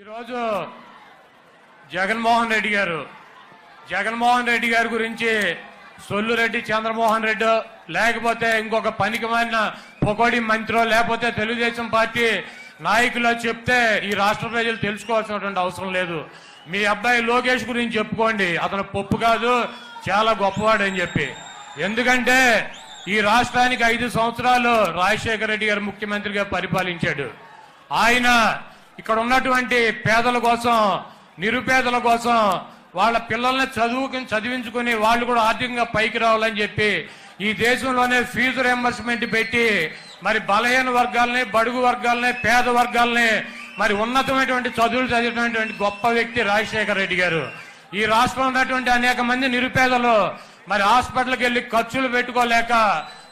ఈరోజు జగన్మోహన్ రెడ్డి గారు జగన్మోహన్ రెడ్డి గారి గురించి సొల్లురెడ్డి చంద్రమోహన్ రెడ్డి లేకపోతే ఇంకొక పనికి మాలిన పొకోడి మంత్రో లేకపోతే తెలుగుదేశం పార్టీ నాయకులు చెప్తే ఈ రాష్ట్ర ప్రజలు తెలుసుకోవాల్సినటువంటి అవసరం లేదు. మీ అబ్బాయి లోకేష్ గురించి చెప్పుకోండి. అతను పప్పు కాదు చాలా గొప్పవాడు అని చెప్పి. ఎందుకంటే ఈ రాష్ట్రానికి ఐదు సంవత్సరాలు రాజశేఖర రెడ్డి గారు ముఖ్యమంత్రిగా పరిపాలించాడు. ఆయన ఇక్కడ ఉన్నటువంటి పేదల కోసం నిరుపేదల కోసం వాళ్ళ పిల్లల్ని చదువుకుని చదివించుకుని వాళ్ళు కూడా ఆర్థికంగా పైకి రావాలని చెప్పి ఈ దేశంలోనే ఫీజు రియంబర్స్మెంట్ పెట్టి మరి బలహీన వర్గాల్ని బడుగు వర్గాల్ని పేద వర్గాల్ని మరి ఉన్నతమైనటువంటి చదువులు చదివినటువంటి గొప్ప వ్యక్తి రాజశేఖర రెడ్డి గారు. ఈ రాష్ట్రంలో ఉన్నటువంటి అనేక మంది నిరుపేదలు మరి హాస్పిటల్కి వెళ్ళి ఖర్చులు పెట్టుకోలేక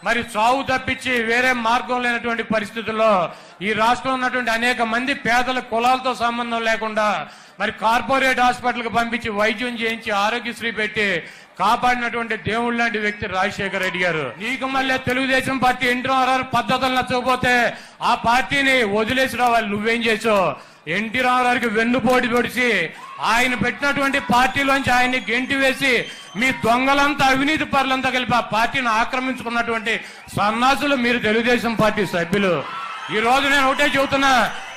మరి చావు తప్పించి వేరే మార్గం లేనటువంటి పరిస్థితుల్లో ఈ రాష్ట్రంలో ఉన్నటువంటి అనేక మంది పేదల కులాలతో సంబంధం లేకుండా మరి కార్పొరేట్ హాస్పిటల్కి పంపించి వైద్యం చేయించి ఆరోగ్యశ్రీ పెట్టి కాపాడినటువంటి దేవుళ్ళ లాంటి వ్యక్తి రాజశేఖర రెడ్డి గారు. నీకు మళ్ళీ తెలుగుదేశం పార్టీ ఇంటర్ పద్ధతులు నచ్చకపోతే ఆ పార్టీని వదిలేసి రావాలి. నువ్వేం చేసావు? ఎన్టీ రామారావుకి వెన్నుపోటు పొడిచి ఆయన పెట్టినటువంటి పార్టీలోంచి ఆయన్ని గెంటి వేసి మీ దొంగలంతా అవినీతి పరులంతా కలిపి ఆ పార్టీని ఆక్రమించుకున్నటువంటి సన్నాసులు మీరు తెలుగుదేశం పార్టీ సభ్యులు. ఈ రోజు నేను ఒకటే చెబుతున్నా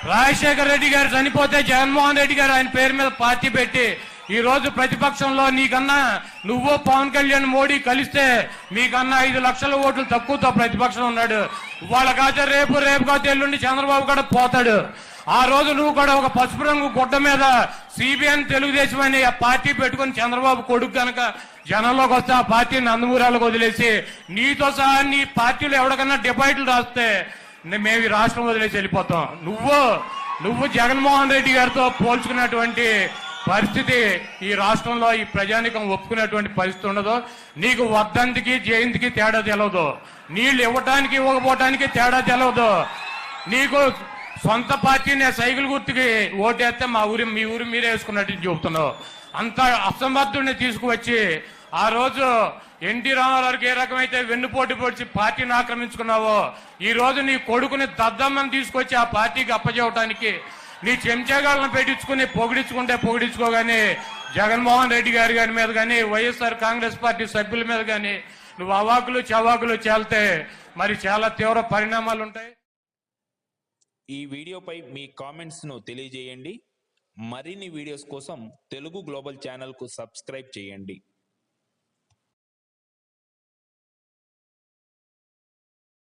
రాజశేఖర రెడ్డి గారు చనిపోతే జగన్మోహన్ రెడ్డి గారు ఆయన పేరు మీద పార్టీ పెట్టి ఈ రోజు ప్రతిపక్షంలో నీకన్నా నువ్వు పవన్ కళ్యాణ్ మోడీ కలిస్తే మీకన్నా ఐదు లక్షల ఓట్లు తక్కువతో ప్రతిపక్షం ఉన్నాడు. వాళ్ళ కాతే రేపు రేపు కాతే ఎల్లుండి చంద్రబాబు కూడా పోతాడు. ఆ రోజు నువ్వు కూడా ఒక పసుపు రంగు గుడ్డ మీద సిబిఎన్ తెలుగుదేశం అనే ఆ పార్టీ పెట్టుకుని చంద్రబాబు కొడుకు కనుక జనంలోకి వస్తే ఆ పార్టీ నందమూరాలకు వదిలేసి నీతో సహా నీ పార్టీలో ఎవరికన్నా డిపాజిట్లు రాస్తే మేము ఈ రాష్ట్రం వదిలేసి వెళ్ళిపోతాం. నువ్వు నువ్వు జగన్మోహన్ రెడ్డి గారితో పోల్చుకున్నటువంటి పరిస్థితి ఈ రాష్ట్రంలో ఈ ప్రజానికం ఒప్పుకునేటువంటి పరిస్థితి ఉండదు. నీకు వర్ధంతికి జయంతికి తేడా తెలవదు. నీళ్ళు ఇవ్వటానికి ఇవ్వకపోవటానికి తేడా తెలవదు. నీకు సొంత పార్టీని సైకిల్ గుర్తుకి ఓటేస్తే మా ఊరి మీ ఊరి మీరే వేసుకున్నట్టు చెబుతున్నావు. అంత అసమర్థుడిని తీసుకువచ్చి ఆ రోజు ఎన్టీ రామారావుకి ఏ రకమైతే వెన్నుపోటు పొడిచి పార్టీని ఆక్రమించుకున్నావో ఈ రోజు నీ కొడుకుని దద్దమ్మని తీసుకొచ్చి ఆ పార్టీకి అప్పచెవటానికి నీ చెంచాగాళ్ళను పెట్టించుకుని పొగిడించుకుంటే పొగిడించుకోగానే జగన్మోహన్ రెడ్డి గారి గారి మీద కానీ వైఎస్ఆర్ కాంగ్రెస్ పార్టీ సభ్యుల మీద కానీ నువ్వు అవాకులు చవాకులు చేల్తే మరి చాలా తీవ్ర పరిణామాలు ఉంటాయి. ఈ వీడియోపై మీ కామెంట్స్ను తెలియజేయండి. మరిన్ని వీడియోస్ కోసం తెలుగు గ్లోబల్ ఛానల్కు సబ్స్క్రైబ్ చేయండి.